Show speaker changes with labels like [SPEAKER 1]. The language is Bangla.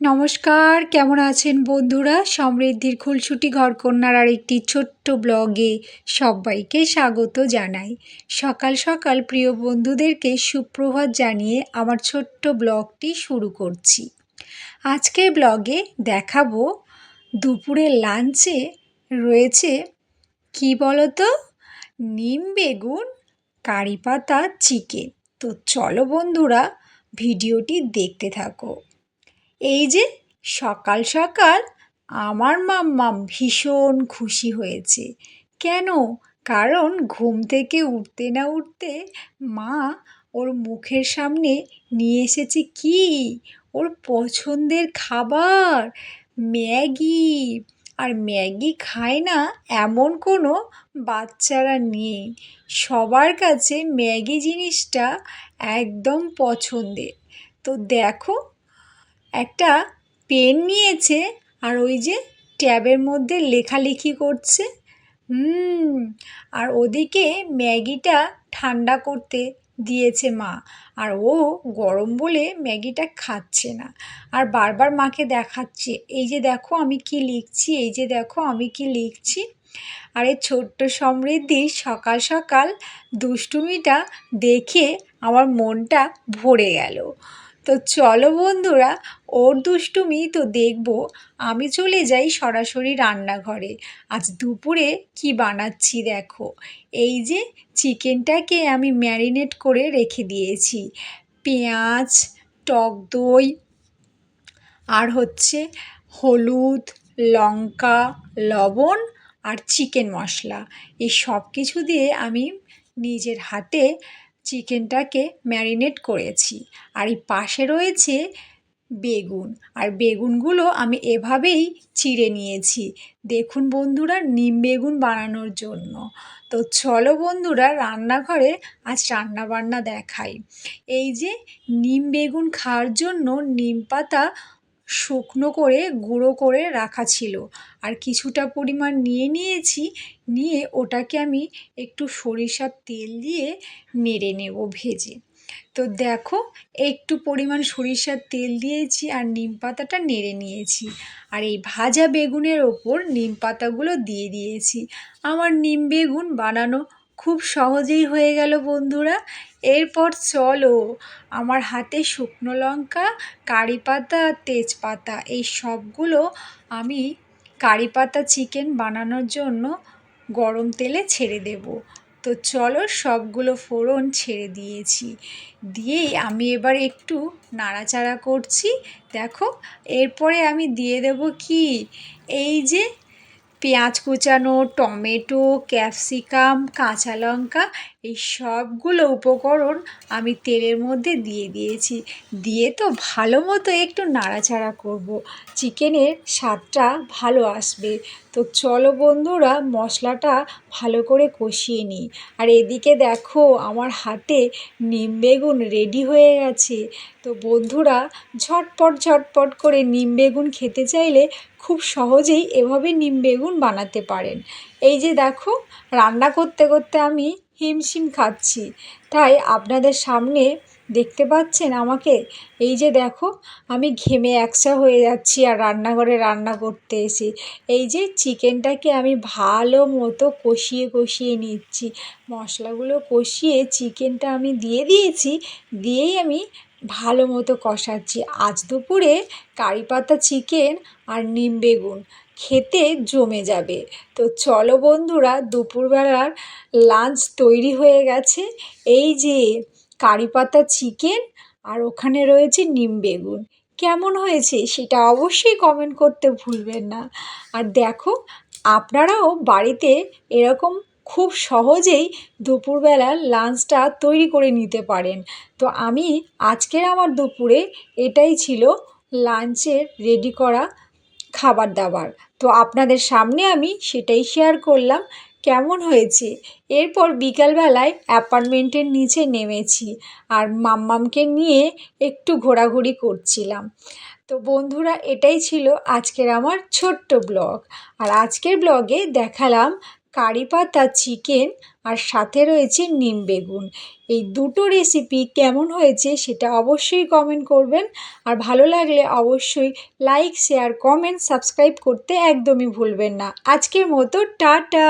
[SPEAKER 1] নমস্কার, কেমন আছেন বন্ধুরা? সমৃদ্ধির খুলছুটি ঘরকন্যার আর একটি ছোট্ট ব্লগে সবাইকে স্বাগত জানাই। সকাল সকাল প্রিয় বন্ধুদেরকে সুপ্রভাত জানিয়ে আমার ছোট্ট ব্লগটি শুরু করছি। আজকের ব্লগে দেখাবো দুপুরের লাঞ্চে রয়েছে, কি বলতো? নিম বেগুন, কারি পাতা, চিকেন। তো চলো বন্ধুরা, ভিডিওটি দেখতে থাকো। এই যে সকাল সকাল আমার মাম্মা ভীষণ খুশি হয়েছে। কেন? কারণ ঘুম থেকে উঠতে না উঠতে মা ওর মুখের সামনে নিয়ে এসেছে কি? ওর পছন্দের খাবার, ম্যাগি। আর ম্যাগি খায় না এমন কোনো বাচ্চারা নেই। সবার কাছে ম্যাগি জিনিসটা একদম পছন্দের। তো দেখো একটা পেন নিয়েছে আর ওই যে ট্যাবের মধ্যে লেখালেখি করছে। হুম, আর ওদিকে ম্যাগিটা ঠান্ডা করতে দিয়েছে মা। আর ও গরম বলে ম্যাগিটা খাচ্ছে না। আর বারবার মাকে দেখাচ্ছে, এই যে দেখো আমি কি লিখছি, এই যে দেখো আমি কি লিখছি। আর এই ছোট্ট সমৃদ্ধি, সকাল সকাল দুষ্টুমিটা দেখে আমার মনটা ভরে গেল। তো চলো বন্ধুরা, ওর দুষ্টুমি তো দেখব। আমি চলে যাই সরাসরি রান্নাঘরে। আজ দুপুরে কি বানাচ্ছি দেখো। এই যে চিকেনটাকে আমি ম্যারিনেট করে রেখে দিয়েছি। পেঁয়াজ, টক দই, আর হচ্ছে হলুদ, লঙ্কা, লবণ আর চিকেন মশলা। এই সব কিছু দিয়ে আমি নিজের হাতে চিকেনটাকে ম্যারিনেট করেছি। আর এই পাশে রয়েছে বেগুন। আর বেগুনগুলো আমি এভাবেই চিড়ে নিয়েছি। দেখুন বন্ধুরা, নিম বেগুন বানানোর জন্য। তো চলো বন্ধুরা, রান্নাঘরে আজ রান্না বান্না দেখাই। এই যে নিম বেগুন খাওয়ার জন্য নিম পাতা শুকনো করে, গুঁড়ো করে রাখা ছিল। আর কিছুটা পরিমাণ নিয়ে নিয়েছি, নিয়ে ওটাকে আমি একটু সরিষার তেল দিয়ে নেড়ে নেব ভেজে। তো দেখো, একটু পরিমাণ সরিষার তেল দিয়েছি আর নিম পাতাটা নেড়ে নিয়েছি। আর এই ভাজা বেগুনের ওপর নিম পাতাগুলো দিয়ে দিয়েছি। আমার নিম বেগুন বানানো খুব সহজেই হয়ে গেল বন্ধুরা। এরপর চলো, আমার হাতে শুকনো লঙ্কা, কারি পাতা তেজপাতা, এই সবগুলো আমি কারি পাতা চিকেন বানানোর জন্য গরম তেলে ছেড়ে দেব। তো চলো সবগুলো ফোড়ন ছেড়ে দিয়েছি। দিয়েই আমি এবার একটু নাড়াচাড়া করছি। দেখো, এরপরে আমি দিয়ে দেব কি? এই যে পেঁয়াজ কুচানো টমেটো ক্যাপসিকাম কাঁচা লঙ্কা এই সবগুলো উপকরণ আমি তেলের মধ্যে দিয়ে দিয়েছি। দিয়ে তো ভালো মতো একটু নাড়াচাড়া করব। চিকেনের স্বাদটা ভালো আসবে। তো চলো বন্ধুরা, মশলাটা ভালো করে কষিয়ে নিই। আর এদিকে দেখো, আমার হাতে নিম বেগুন রেডি হয়ে গেছে। তো বন্ধুরা, ঝটপট ঝটপট করে নিম বেগুন খেতে চাইলে খুব সহজেই এভাবে নিম বেগুন বানাতে পারেন। এই যে দেখো, রান্না করতে করতে আমি হিমশিম খাচ্ছি। তাই আপনাদের সামনে দেখতে পাচ্ছেন আমাকে? এই যে দেখো, আমি ঘেমে একসা হয়ে যাচ্ছি আর রান্নাঘরে রান্না করতে এসে। এই যে চিকেনটাকে আমি ভালো মতো কষিয়ে কষিয়ে নিচ্ছি। মশলাগুলো কষিয়ে চিকেনটা আমি দিয়ে দিয়েছি, দিয়েই আমি ভালো মতো কষাচ্ছি। আজ দুপুরে কারি পাতা চিকেন আর নিম বেগুন। খেতে জমে যাবে। তো চলো বন্ধুরা, দুপুরবেলার লাঞ্চ তৈরি হয়ে গেছে। এই যে কারি পাতা চিকেন আর ওখানে রয়েছে নিম বেগুন। কেমন হয়েছে সেটা অবশ্যই কমেন্ট করতে ভুলবেন না। আর দেখো, আপনারাও বাড়িতে এরকম খুব সহজেই দুপুরবেলার লাঞ্চটা তৈরি করে নিতে পারেন। তো আমি আজকের আমার দুপুরে এটাই ছিল লাঞ্চের রেডি করা খাবার দাবার তো আপনাদের সামনে আমি সেটাই শেয়ার করলাম, কেমন হয়েছে? এরপর বিকালবেলায় অ্যাপার্টমেন্টের নিচে নেমেছি আর মাম্মামকে নিয়ে একটু ঘোরাঘুরি করছিলাম। তো বন্ধুরা, এটাই ছিল আজকের আমার ছোট্ট ব্লগ। আর আজকের ব্লগে দেখালাম কারি পাতা চিকেন আর সাথে রয়েছে নিম বেগুন। এই দুটো রেসিপি কেমন হয়েছে সেটা অবশ্যই কমেন্ট করবেন। আর ভালো লাগলে অবশ্যই লাইক শেয়ার কমেন্ট সাবস্ক্রাইব করতে একদমই ভুলবেন না। আজকের মতো, টাটা!